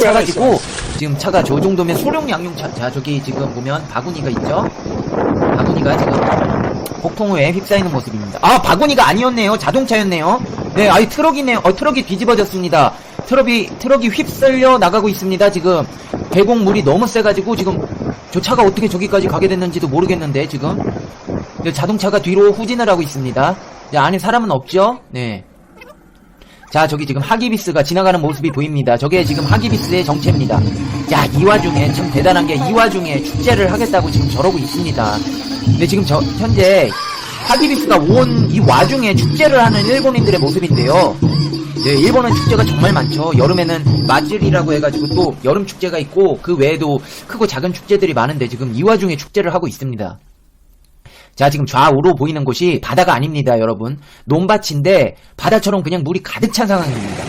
차가지고 지금 차가 저 정도면 소룡 양용차 자 저기 지금 보면 바구니가 있죠? 바구니가 지금 폭풍우에 휩싸이는 모습입니다. 아 바구니가 아니었네요. 자동차였네요. 네 아이 트럭이네요. 어 트럭이 뒤집어졌습니다. 트럭이 트럭이 휩쓸려 나가고 있습니다 지금. 계곡물이 너무 세가지고 지금 저 차가 어떻게 저기까지 가게 됐는지도 모르겠는데 지금. 네, 자동차가 뒤로 후진을 하고 있습니다. 네, 안에 사람은 없죠? 네 자, 저기 지금 하기비스가 지나가는 모습이 보입니다. 저게 지금 하기비스의 정체입니다. 야, 이 와중에 참 대단한 게 이 와중에 축제를 하겠다고 지금 저러고 있습니다. 근데 지금 저 현재 하기비스가 온 이 와중에 축제를 하는 일본인들의 모습인데요. 네, 일본은 축제가 정말 많죠. 여름에는 마질이라고 해가지고 또 여름 축제가 있고 그 외에도 크고 작은 축제들이 많은데 지금 이 와중에 축제를 하고 있습니다. 자, 지금 좌우로 보이는 곳이 바다가 아닙니다, 여러분. 논밭인데 바다처럼 그냥 물이 가득 찬 상황입니다.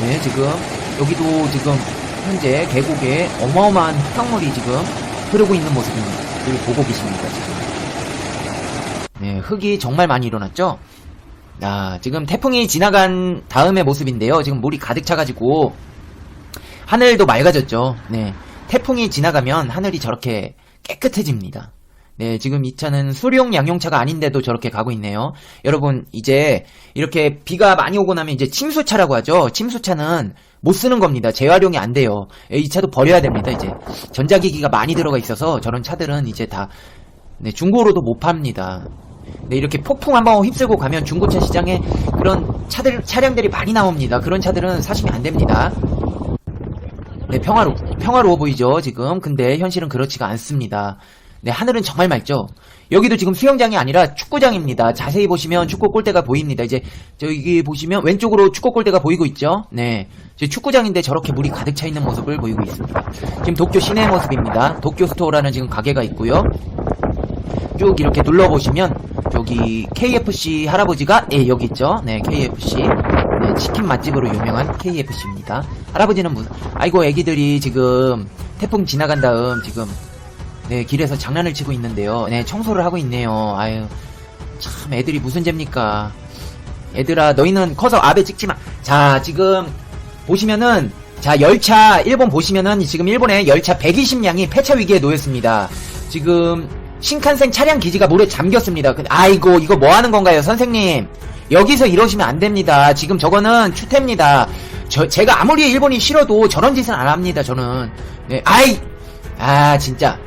네, 지금 여기도 지금 현재 계곡에 어마어마한 흙탕물이 지금 흐르고 있는. 여기 보고 계십니다, 지금. 네, 흙이 정말 많이 일어났죠? 아, 지금 태풍이 지나간 다음의 모습인데요. 지금 물이 가득 차가지고 하늘도 맑아졌죠. 네. 태풍이 지나가면 하늘이 저렇게 깨끗해집니다. 네, 지금 이 차는 수룡 양용차가 아닌데도 저렇게 가고 있네요. 여러분, 이제 이렇게 비가 많이 오고 나면 이제 침수차라고 하죠. 침수차는 못 쓰는 겁니다. 재활용이 안 돼요. 예, 이 차도 버려야 됩니다, 이제. 전자기기가 많이 들어가 있어서 저런 차들은 이제 다, 네, 중고로도 못 팝니다. 네, 이렇게 폭풍 한번 휩쓸고 가면 중고차 시장에 그런 차들, 차량들이 많이 나옵니다. 그런 차들은 사시면 안 됩니다. 네, 평화로, 평화로워 보이죠, 지금. 근데 현실은 그렇지가 않습니다. 네, 하늘은 정말 맑죠. 여기도 지금 수영장이 아니라 축구장입니다. 자세히 보시면 축구 골대가 보입니다. 이제 저기 보시면 왼쪽으로 축구 골대가 보이고 있죠. 네, 저 축구장인데 저렇게 물이 가득 차 있는 모습을 보이고 있습니다. 지금 도쿄 시내 모습입니다. 도쿄 스토어라는 지금 가게가 있고요. 쭉 이렇게 눌러보시면 저기 KFC 할아버지가 예 여기 있죠. 네, KFC 네, 치킨 맛집으로 유명한 KFC입니다. 할아버지는 무슨 아이고 애기들이 지금 태풍 지나간 다음 지금 네, 길에서 장난을 치고 있는데요. 네, 청소를 하고 있네요. 아유, 참, 애들이 무슨 죄입니까? 애들아, 너희는 커서 아베 찍지 마. 자, 지금, 보시면은, 자, 열차, 일본 보시면은, 지금 일본의 열차 120량이 폐차 위기에 놓였습니다. 지금, 신칸센 차량 기지가 물에 잠겼습니다. 근데, 아이고, 이거 뭐 하는 건가요, 선생님? 여기서 이러시면 안 됩니다. 지금 저거는 추태입니다. 저, 제가 아무리 일본이 싫어도 저런 짓은 안 합니다, 저는. 네, 아이! 아, 진짜.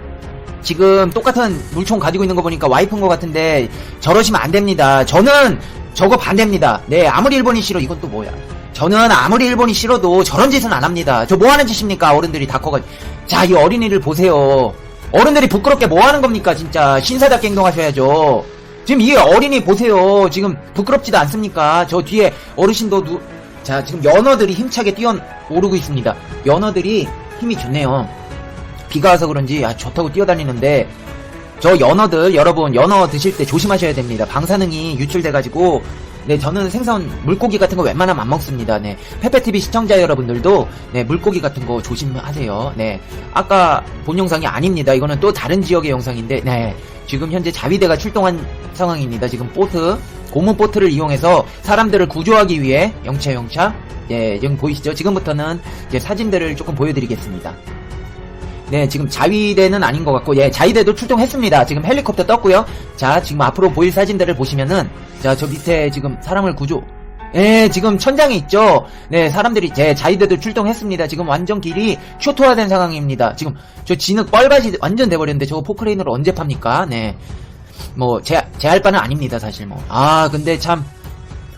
지금 똑같은 물총 가지고 있는 거 보니까 와이프인 것 같은데 저러시면 안 됩니다. 저는 저거 반대입니다. 네, 아무리 일본이 싫어 이건 또 뭐야? 저는 아무리 일본이 싫어도 저런 짓은 안 합니다. 저 뭐 하는 짓입니까? 어른들이 다 커가지고. 자, 이 어린이를 보세요. 어른들이 부끄럽게 뭐 하는 겁니까? 진짜 신사답게 행동하셔야죠. 지금 이 어린이 보세요. 지금 부끄럽지도 않습니까? 저 뒤에 어르신도 누... 자, 지금 연어들이 힘차게 뛰어오르고 있습니다. 연어들이 힘이 좋네요. 비가 와서 그런지 아, 좋다고 뛰어다니는데 저 연어들 여러분 연어 드실 때 조심하셔야 됩니다. 방사능이 유출돼가지고 네 저는 생선 물고기 같은 거 웬만하면 안 먹습니다. 네 페페TV 시청자 여러분들도 네 물고기 같은 거 조심하세요. 네 아까 본 영상이 아닙니다. 이거는 또 다른 지역의 영상인데 네 지금 현재 자위대가 출동한 상황입니다. 지금 보트 고무 보트를 이용해서 사람들을 구조하기 위해 영차 영차 네 지금 보이시죠? 지금부터는 이제 사진들을 조금 보여드리겠습니다. 네, 지금 자위대는 아닌 것 같고, 예, 자위대도 출동했습니다. 지금 헬리콥터 떴고요. 자, 지금 앞으로 보일 사진들을 보시면은, 자, 저 밑에 지금 사람을 구조, 예, 지금 천장에 있죠. 네, 사람들이 제 자위대도 출동했습니다. 지금 완전 길이 쇼토화된 상황입니다. 지금 저 진흙 뻘밭이 완전 돼버렸는데 저거 포크레인으로 언제 팝니까? 네, 뭐 제 제 할 바는 아닙니다, 사실 뭐. 아, 근데 참.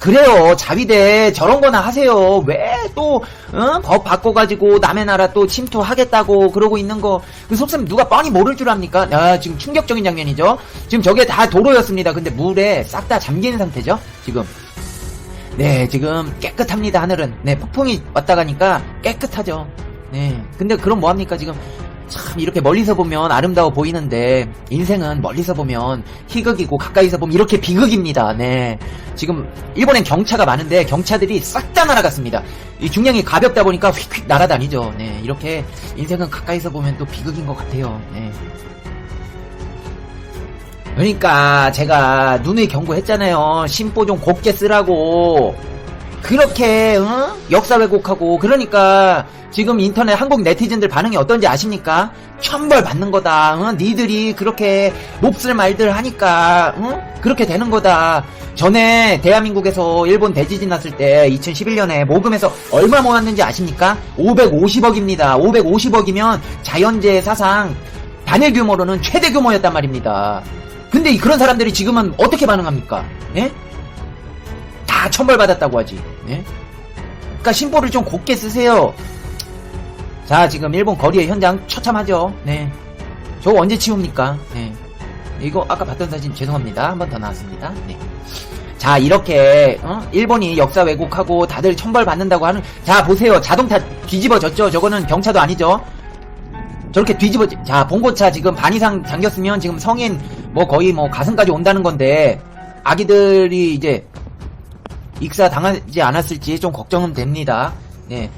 그래요. 자위대 저런 거나 하세요. 왜또 어? 법 바꿔가지고 남의 나라 또 침투하겠다고 그러고 있는 거 그 속셈 누가 뻔히 모를 줄 압니까? 야 지금 충격적인 장면이죠. 지금 저게 다 도로였습니다. 근데 물에 싹 다 잠긴 상태죠 지금. 네 지금 깨끗합니다 하늘은. 네 폭풍이 왔다 가니까 깨끗하죠. 네. 근데 그럼 뭐 합니까 지금 참 이렇게 멀리서 보면 아름다워 보이는데 인생은 멀리서 보면 희극이고 가까이서 보면 이렇게 비극입니다. 네. 지금 일본엔 경차가 많은데 경차들이 싹 다 날아갔습니다. 이 중량이 가볍다 보니까 휙휙 날아다니죠. 네. 이렇게 인생은 가까이서 보면 또 비극인 것 같아요. 네. 그러니까 제가 눈에 경고했잖아요. 심보 좀 곱게 쓰라고. 그렇게 어? 역사 왜곡하고 그러니까 지금 인터넷 한국 네티즌들 반응이 어떤지 아십니까? 천벌 받는 거다. 어? 니들이 그렇게 몹쓸 말들 하니까 어? 그렇게 되는 거다. 전에 대한민국에서 일본 대지진 났을 때 2011년에 모금에서 얼마 모았는지 아십니까? 550억입니다. 550억이면 자연재해 사상 단일 규모로는 최대 규모였단 말입니다. 근데 이- 그런 사람들이 지금은 어떻게 반응합니까? 예? 다 천벌받았다고 하지. 예? 그러니까 심보를 좀 곱게 쓰세요. 자, 지금 일본 거리의 현장 처참하죠. 네. 저거 언제 치웁니까? 네. 이거 아까 봤던 사진 죄송합니다. 한 번 더 나왔습니다. 네. 자, 이렇게 어? 일본이 역사 왜곡하고 다들 천벌 받는다고 하는 자, 보세요. 자동차 뒤집어졌죠. 저거는 경차도 아니죠. 저렇게 뒤집어 자 봉고차 지금 반 이상 잠겼으면 지금 성인 뭐 거의 뭐 가슴까지 온다는 건데 아기들이 이제 익사 당하지 않았을지 좀 걱정은 됩니다. 네.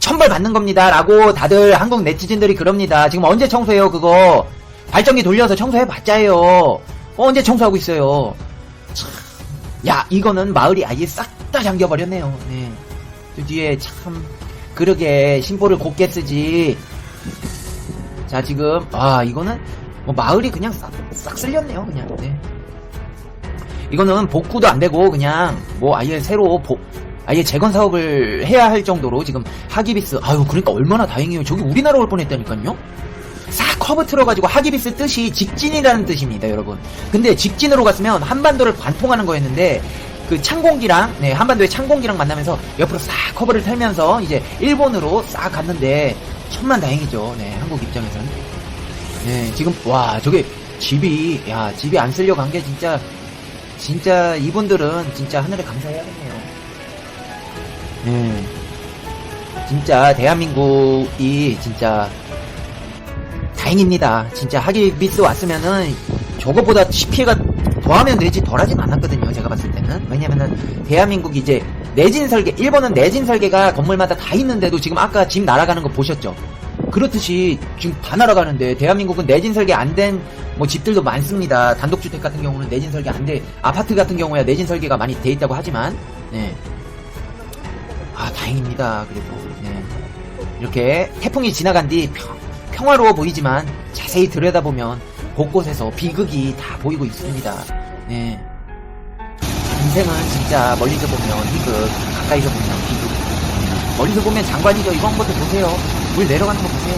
천벌 받는 겁니다 라고 다들 한국 네티즌들이 그럽니다. 지금 언제 청소해요 그거 발전기 돌려서 청소해 봤자요. 어, 언제 청소하고 있어요. 참. 야 이거는 마을이 아예 싹 다 잠겨버렸네요. 네. 저 뒤에 참 그러게 심보를 곱게 쓰지. 자 지금 아 이거는 뭐 마을이 그냥 싹, 싹 쓸렸네요 그냥 네. 이거는 복구도 안 되고 그냥 뭐 아예 새로 보, 아예 재건 사업을 해야 할 정도로 지금 하기비스 아유 그러니까 얼마나 다행이에요. 저기 우리나라 올 뻔했다니까요? 싹 커브 틀어가지고 하기비스 뜻이 직진이라는 뜻입니다 여러분. 근데 직진으로 갔으면 한반도를 관통하는 거였는데 그 창공기랑 네 한반도의 창공기랑 만나면서 옆으로 싹 커브를 틀면서 이제 일본으로 싹 갔는데 천만 다행이죠 네 한국 입장에서는. 네 지금 와 저게 집이 야 집이 안 쓸려 간게 진짜 진짜 이분들은 진짜 하늘에 감사해야겠네요 네 진짜 대한민국이 진짜 다행입니다. 진짜 하기비스 왔으면은 저거보다 피해가 더하면 되지 덜하진 않았거든요. 제가 봤을 때는 왜냐면은 대한민국이 이제 내진 설계 일본은 내진 설계가 건물마다 다 있는데도 지금 아까 집 날아가는 거 보셨죠? 그렇듯이 지금 다 날아가는데 대한민국은 내진 설계 안 된 뭐 집들도 많습니다. 단독주택 같은 경우는 내진 설계 안 돼. 아파트 같은 경우야 내진 설계가 많이 돼 있다고 하지만 네. 아 다행입니다. 그래도 네. 이렇게 태풍이 지나간 뒤 평, 평화로워 보이지만 자세히 들여다보면 곳곳에서 비극이 다 보이고 있습니다. 네. 인생은 진짜 멀리서 보면 희극, 가까이서 보면 비극. 멀리서 보면 장관이죠. 이번 것도 보세요. 물 내려가는 거 보세요.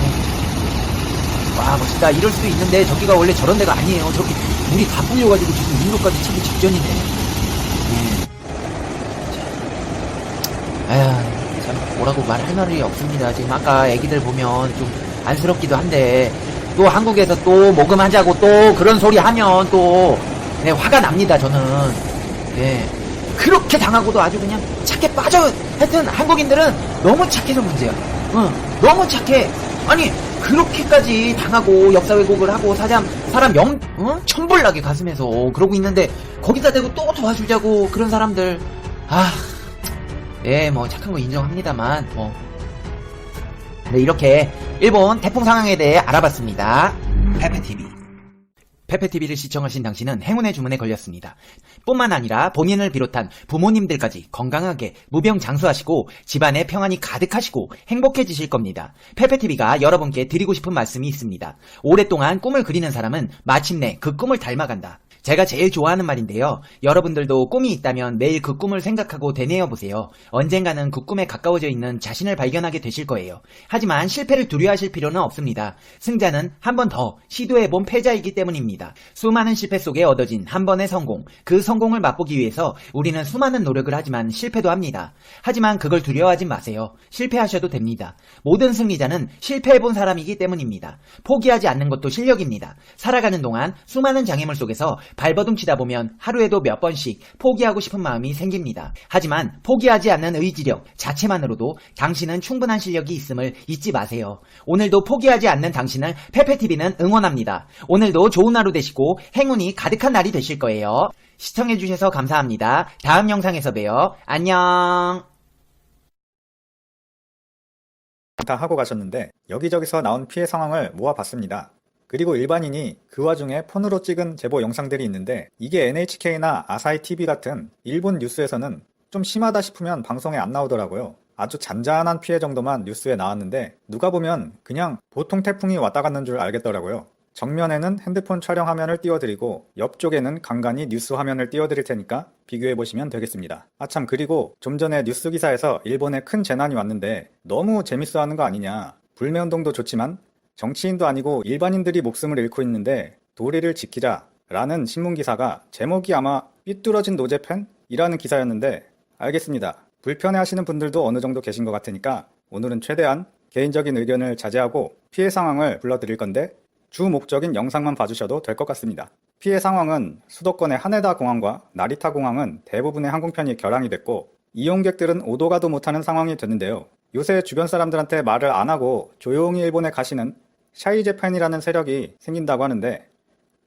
네. 와 멋있다. 이럴 수도 있는데 저기가 원래 저런 데가 아니에요. 저기 물이 다 불려가지고 지금 인도까지 치기 직전이네. 네. 아휴, 참, 뭐라고 말할 말이 없습니다. 지금 아까 애기들 보면 좀 안쓰럽기도 한데, 또 한국에서 또 모금하자고 또 그런 소리 하면 또, 네, 화가 납니다, 저는. 네. 그렇게 당하고도 아주 그냥 착해 빠져. 하여튼 한국인들은 너무 착해서 문제야. 응, 너무 착해. 아니, 그렇게까지 당하고 역사 왜곡을 하고 사람, 사람 영, 어? 천불나게 가슴에서 그러고 있는데, 거기다 대고 또 도와주자고 그런 사람들. 아, 예, 뭐 착한 거 인정합니다만 뭐. 네, 이렇게 일본 태풍 상황에 대해 알아봤습니다. 페페TV. 페페TV를 시청하신 당신은 행운의 주문에 걸렸습니다. 뿐만 아니라 본인을 비롯한 부모님들까지 건강하게 무병장수하시고 집안에 평안이 가득하시고 행복해지실 겁니다. 페페TV가 여러분께 드리고 싶은 말씀이 있습니다. 오랫동안 꿈을 그리는 사람은 마침내 그 꿈을 닮아간다. 제가 제일 좋아하는 말인데요. 여러분들도 꿈이 있다면 매일 그 꿈을 생각하고 되뇌어 보세요. 언젠가는 그 꿈에 가까워져 있는 자신을 발견하게 되실 거예요. 하지만 실패를 두려워하실 필요는 없습니다. 승자는 한 번 더 시도해본 패자이기 때문입니다. 수많은 실패 속에 얻어진 한 번의 성공, 그 성공을 맛보기 위해서 우리는 수많은 노력을 하지만 실패도 합니다. 하지만 그걸 두려워하지 마세요. 실패하셔도 됩니다. 모든 승리자는 실패해본 사람이기 때문입니다. 포기하지 않는 것도 실력입니다. 살아가는 동안 수많은 장애물 속에서 발버둥 치다 보면 하루에도 몇 번씩 포기하고 싶은 마음이 생깁니다. 하지만 포기하지 않는 의지력 자체만으로도 당신은 충분한 실력이 있음을 잊지 마세요. 오늘도 포기하지 않는 당신을 페페TV는 응원합니다. 오늘도 좋은 하루 되시고 행운이 가득한 날이 되실 거예요. 시청해주셔서 감사합니다. 다음 영상에서 봬요. 안녕. 다 하고 가셨는데 여기저기서 나온 피해 상황을 모아봤습니다. 그리고 일반인이 그 와중에 폰으로 찍은 제보 영상들이 있는데 이게 NHK나 아사히 TV 같은 일본 뉴스에서는 좀 심하다 싶으면 방송에 안 나오더라고요. 아주 잔잔한 피해 정도만 뉴스에 나왔는데 누가 보면 그냥 보통 태풍이 왔다 갔는 줄 알겠더라고요. 정면에는 핸드폰 촬영 화면을 띄워드리고 옆쪽에는 간간히 뉴스 화면을 띄워드릴 테니까 비교해 보시면 되겠습니다. 아참 그리고 좀 전에 뉴스 기사에서 일본에 큰 재난이 왔는데 너무 재밌어 하는 거 아니냐. 불매운동도 좋지만 정치인도 아니고 일반인들이 목숨을 잃고 있는데 도리를 지키자 라는 신문 기사가 제목이 아마 삐뚤어진 노제팬이라는 기사였는데 알겠습니다. 불편해 하시는 분들도 어느 정도 계신 것 같으니까 오늘은 최대한 개인적인 의견을 자제하고 피해 상황을 불러드릴 건데 주 목적인 영상만 봐주셔도 될 것 같습니다. 피해 상황은 수도권의 하네다 공항과 나리타 공항은 대부분의 항공편이 결항이 됐고 이용객들은 오도 가도 못하는 상황이 됐는데요. 요새 주변 사람들한테 말을 안 하고 조용히 일본에 가시는 샤이제팬이라는 세력이 생긴다고 하는데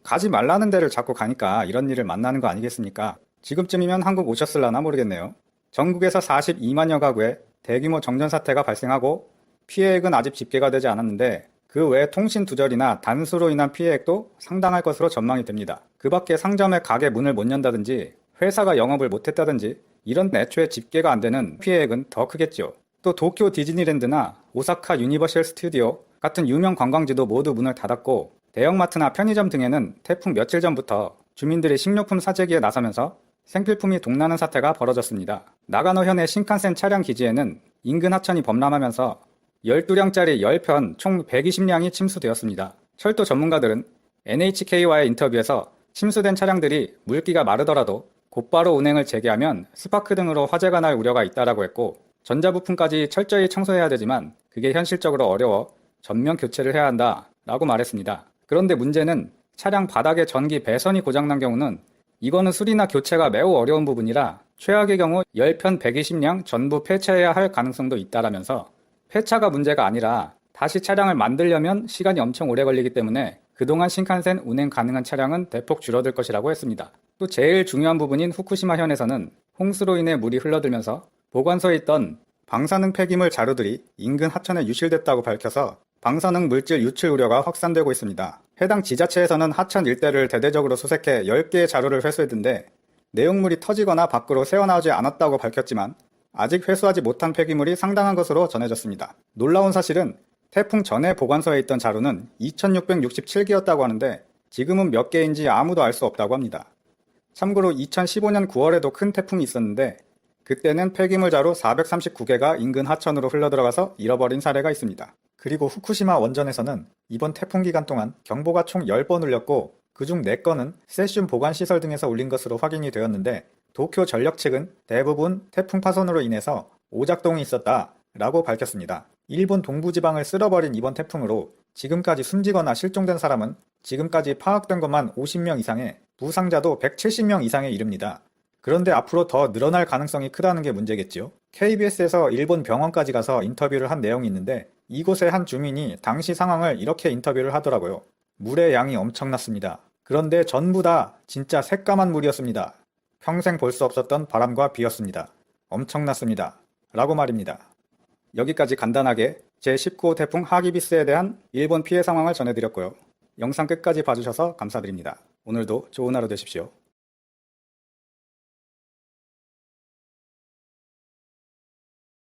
가지 말라는 데를 자꾸 가니까 이런 일을 만나는 거 아니겠습니까? 지금쯤이면 한국 오셨을라나 모르겠네요. 전국에서 42만여 가구에 대규모 정전 사태가 발생하고 피해액은 아직 집계가 되지 않았는데 그 외 통신 두절이나 단수로 인한 피해액도 상당할 것으로 전망이 됩니다. 그 밖에 상점의 가게 문을 못 연다든지 회사가 영업을 못했다든지 이런 애초에 집계가 안 되는 피해액은 더 크겠죠. 또 도쿄 디즈니랜드나 오사카 유니버셜 스튜디오 같은 유명 관광지도 모두 문을 닫았고 대형마트나 편의점 등에는 태풍 며칠 전부터 주민들이 식료품 사재기에 나서면서 생필품이 동나는 사태가 벌어졌습니다. 나가노 현의 신칸센 차량 기지에는 인근 하천이 범람하면서 12량짜리 10편 총 120량이 침수되었습니다. 철도 전문가들은 NHK와의 인터뷰에서 침수된 차량들이 물기가 마르더라도 곧바로 운행을 재개하면 스파크 등으로 화재가 날 우려가 있다라고 했고 전자부품까지 철저히 청소해야 되지만 그게 현실적으로 어려워 전면 교체를 해야 한다 라고 말했습니다. 그런데 문제는 차량 바닥에 전기 배선이 고장난 경우는 이거는 수리나 교체가 매우 어려운 부분이라 최악의 경우 10편 120량 전부 폐차해야 할 가능성도 있다라면서 폐차가 문제가 아니라 다시 차량을 만들려면 시간이 엄청 오래 걸리기 때문에 그동안 신칸센 운행 가능한 차량은 대폭 줄어들 것이라고 했습니다. 또 제일 중요한 부분인 후쿠시마 현에서는 홍수로 인해 물이 흘러들면서 보관소에 있던 방사능 폐기물 자루들이 인근 하천에 유실됐다고 밝혀서 방사능 물질 유출 우려가 확산되고 있습니다. 해당 지자체에서는 하천 일대를 대대적으로 수색해 10개의 자루를 회수했는데 내용물이 터지거나 밖으로 새어나오지 않았다고 밝혔지만 아직 회수하지 못한 폐기물이 상당한 것으로 전해졌습니다. 놀라운 사실은 태풍 전에 보관소에 있던 자루는 2667개였다고 하는데 지금은 몇 개인지 아무도 알 수 없다고 합니다. 참고로 2015년 9월에도 큰 태풍이 있었는데 그때는 폐기물 자루 439개가 인근 하천으로 흘러들어가서 잃어버린 사례가 있습니다. 그리고 후쿠시마 원전에서는 이번 태풍 기간 동안 경보가 총 10번 울렸고 그중 4건은 세슘 보관 시설 등에서 울린 것으로 확인이 되었는데 도쿄 전력 측은 대부분 태풍 파손으로 인해서 오작동이 있었다 라고 밝혔습니다. 일본 동부지방을 쓸어버린 이번 태풍으로 지금까지 숨지거나 실종된 사람은 지금까지 파악된 것만 50명 이상에 부상자도 170명 이상에 이릅니다. 그런데 앞으로 더 늘어날 가능성이 크다는 게 문제겠지요. KBS에서 일본 병원까지 가서 인터뷰를 한 내용이 있는데 이곳의 한 주민이 당시 상황을 이렇게 인터뷰를 하더라고요. 물의 양이 엄청났습니다. 그런데 전부 다 진짜 새까만 물이었습니다. 평생 볼 수 없었던 바람과 비였습니다. 엄청났습니다. 라고 말입니다. 여기까지 간단하게 제19호 태풍 하기비스에 대한 일본 피해 상황을 전해드렸고요. 영상 끝까지 봐주셔서 감사드립니다. 오늘도 좋은 하루 되십시오.